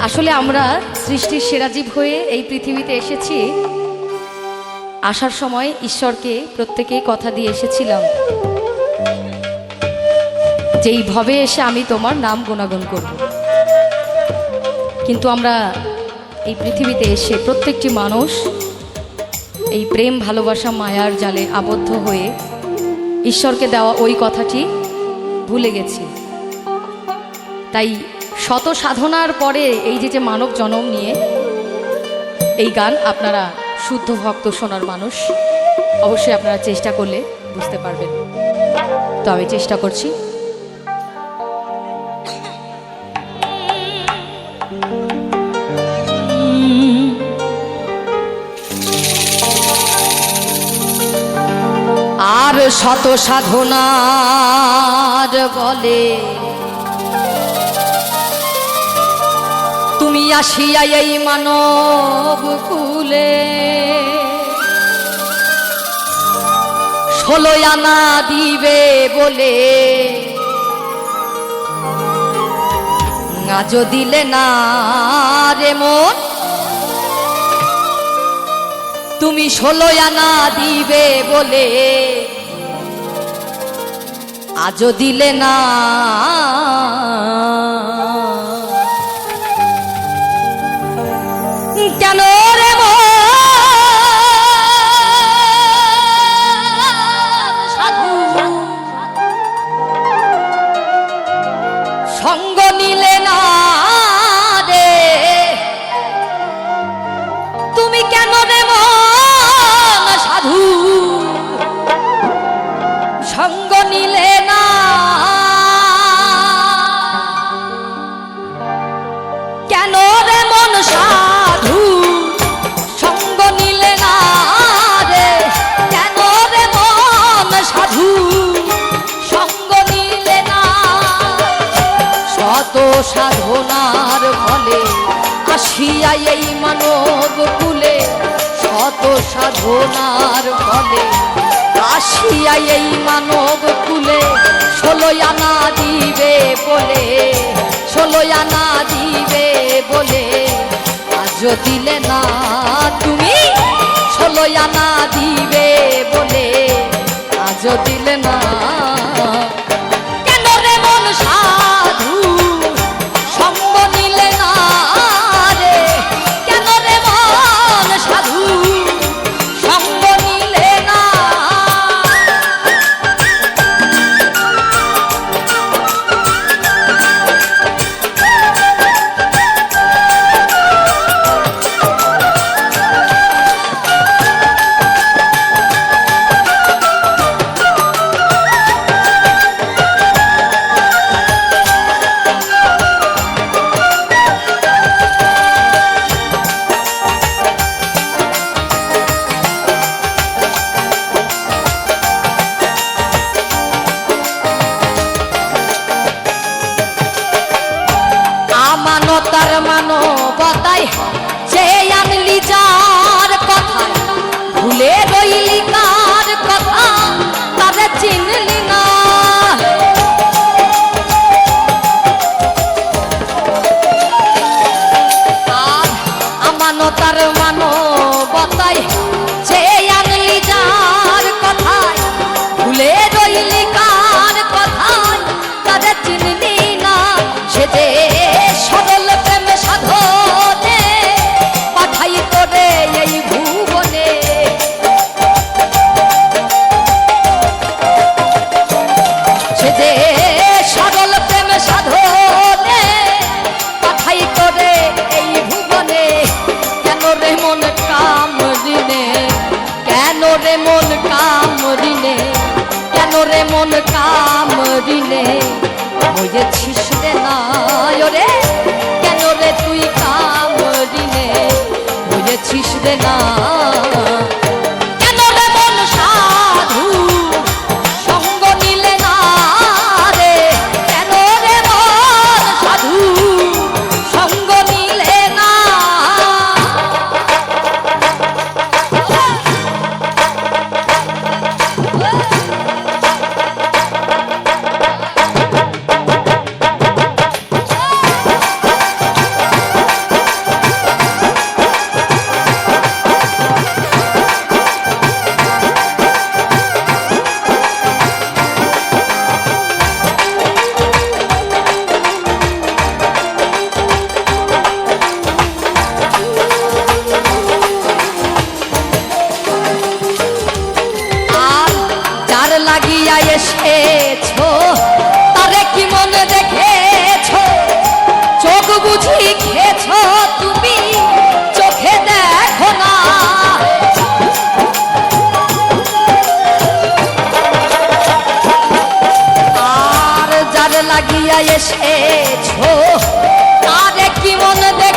আসলে আমরা সৃষ্টির সেরাজীব হয়ে এই পৃথিবীতে এসেছি। আসার সময় ঈশ্বরকে প্রত্যেকে কথা দিয়ে এসেছিলাম। যে এই ভবে এসে আমি তোমার নাম গুণাগুণ করব। কিন্তু আমরা এই পৃথিবীতে এসে প্রত্যেকটি মানুষ এই প্রেম, ভালোবাসা, মায়ার জালে আবদ্ধ হয়ে ঈশ্বরকে দেওয়া ওই কথাটি ভুলে গেছি। তাই শত সাধনার পরে এই যে যে মানব জনম নিয়ে এই গান আপনারা শুদ্ধ ভক্ত শোনার মানুষ, অবশ্যই আপনারা চেষ্টা করলে বুঝতে পারবেন। তো আমি চেষ্টা করছি। আর শত সাধনার বলে তুমি আসিয়া এই মানব কুলে। ষোলো আনা দিবে বলে। আজ দিলে না রে মন। তুমি ষোলো আনা দিবে বলে। আজ দিলে না সাধনার ফলে আসিয়া এই মানব কুলে ষোলো আনা দিবে বলে ষোলো আনা দিবে বলে। আজও দিলে না তুমি ষোলো আনা দিবে বলে। আজও দিলে না আমানতার হয়েছিস না। জাগিয়া এসেছ তারে কি মনে দেখেছ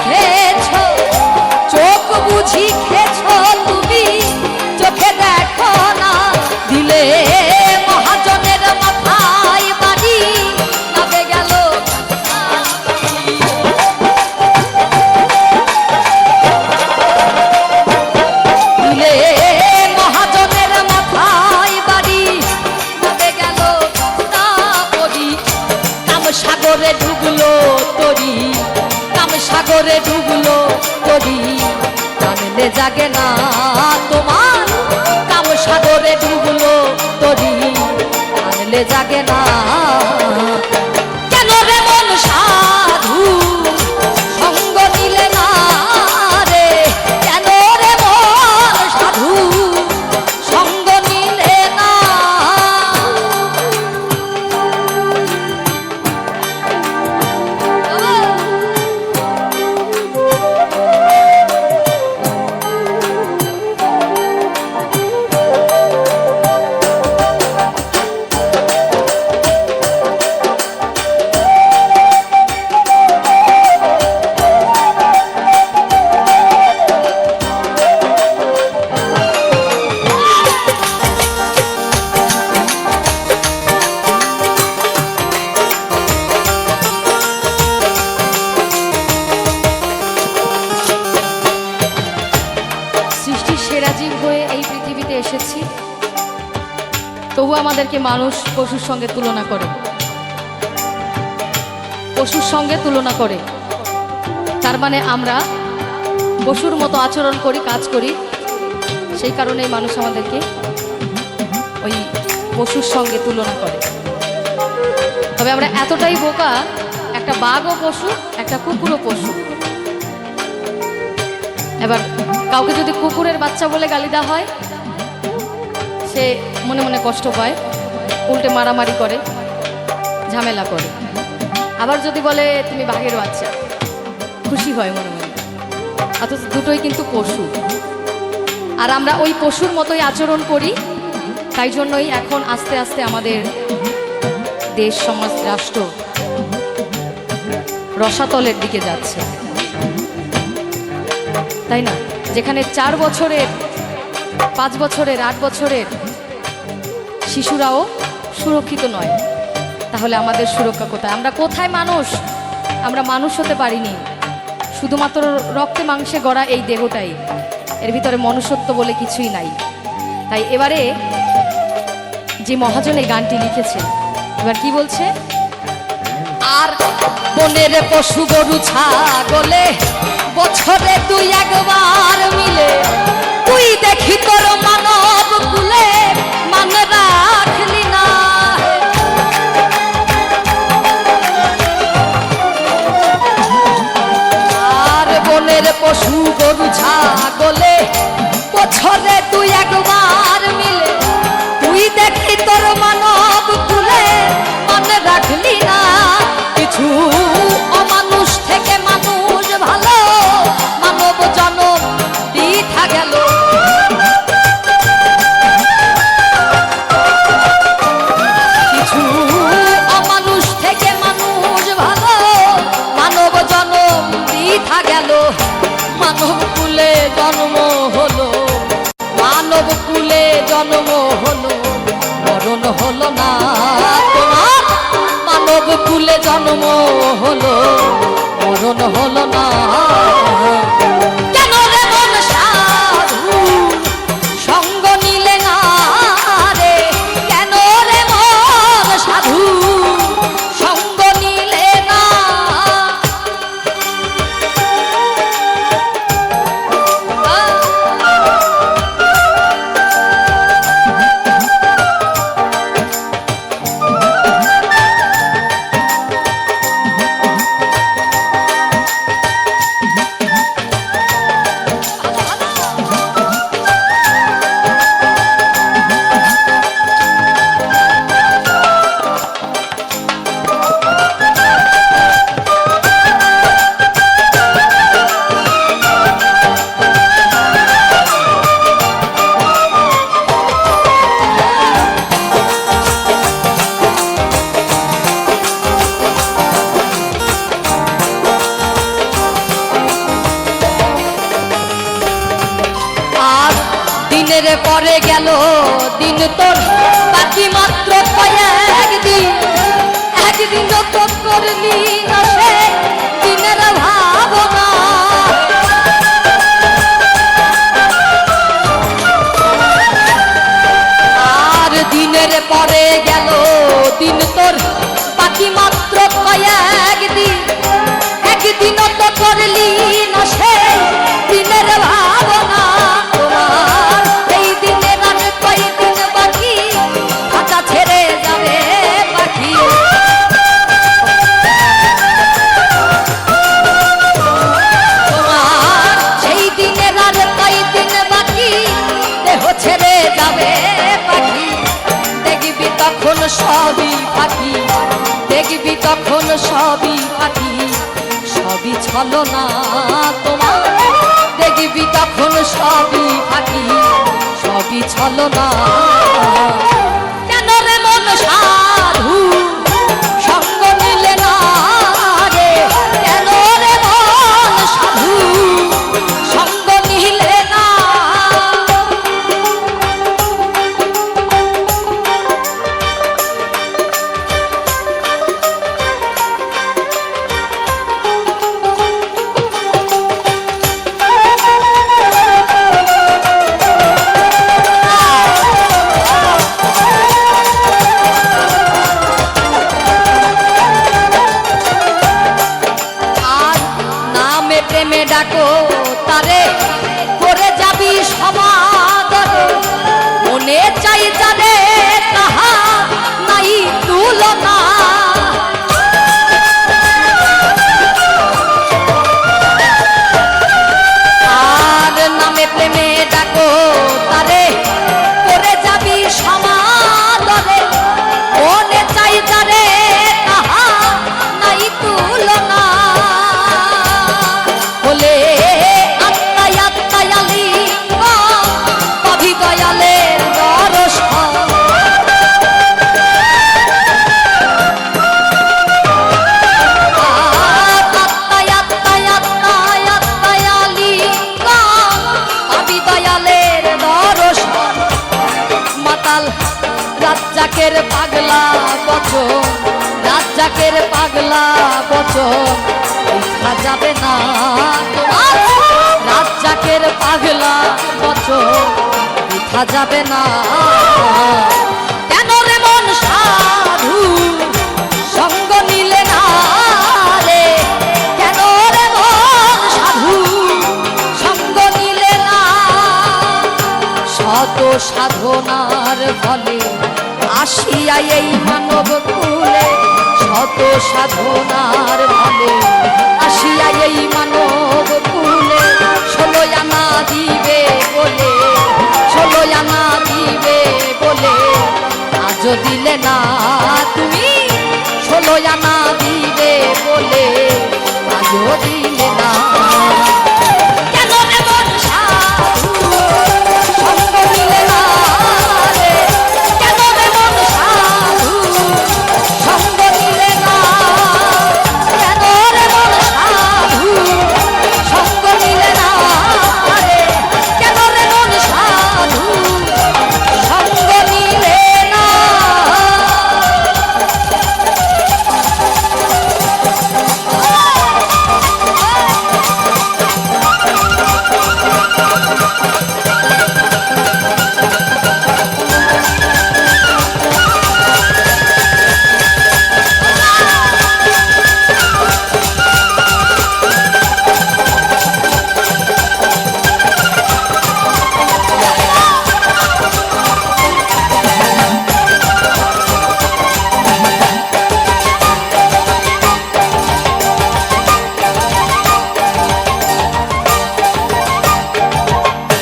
সাগরে ডুবলো তরি কাম সাগরে ডুবলো তরি জানলে জাগে না। তবু মানুষ পশুর সঙ্গে তুলনা করে। পশুর সঙ্গে তুলনা করে। তার মানে আমরা পশুর মতো আচরণ করি, কাজ করি। সেই কারণেই মানুষ আমাদেরকে ওই পশুর সঙ্গে তুলনা করে। তবে আমরা এতটাই বোকা, একটা বাঘও পশু, একটা কুকুরও পশু। এবার কাউকে যদি কুকুরের বাচ্চা বলে গালি দেওয়া হয়, সে মনে মনে কষ্ট পায়। উল্টে মারামারি করে, ঝামেলা করে। আবার যদি বলে, তুমি বাঘের বাচ্চা খুশি হয় মনে মনে। অথচ দুটোই কিন্তু পশু। আর আমরা ওই পশুর মতোই আচরণ করি, তাই জন্যই এখন আস্তে আস্তে আমাদের দেশ, সমাজ, রাষ্ট্র রসাতলের দিকে যাচ্ছে। তাই না? যেখানে চার বছরের, পাঁচ বছরের, আট বছরের শিশুরাও সুরক্ষিত নয়। তাহলে আমাদের সুরক্ষা কোথায়? আমরা কোথায় মানুষ? আমরা মানুষ হতে পারিনি। শুধুমাত্র রক্তে মাংসে গড়া এই দেহটাই। এর ভিতরে মনুষ্যত্ব বলে কিছুই নাই। তাই এবারে যে মহাজন এই গানটি লিখেছে, এবার কি বলছে? আর বনের পশু গরু, ছাগলে বছরে দুই একবার মিলে, তুই দেখি তোর মানব কুলে। ছাগলে কুলে জন্ম হলো, মানব কুলে জন্ম হলো, মরণ হলো না। তোমার মানব কুলে জন্ম হলো, মরণ হলো না। সবই পাখি সবই ছলো না তোমার। দেখবি তখন সবই পাখি সবই ছলো না। ডাকো তারে। পাগলা বচন, রাজ্জাকের পাগলা বচন, দেখা যাবে না তোমার। রাজ্জাকের পাগলা বচন, দেখা যাবে না। কেন রে মন সাধু, সঙ্গ নিলে না রে? কেন রে সাধু, সঙ্গ নিলে না? শত সাধনার ফলে আসিয়া এই মানব কুলে শত সাধনার ভালে। আসিয়া এই মানব কুলে ষোলো জানা দিবে বলে ষোলো জানা দিবে বলে। আজ দিলে না তুমি ষোলো জানা দিবে বলে আজ দিলে না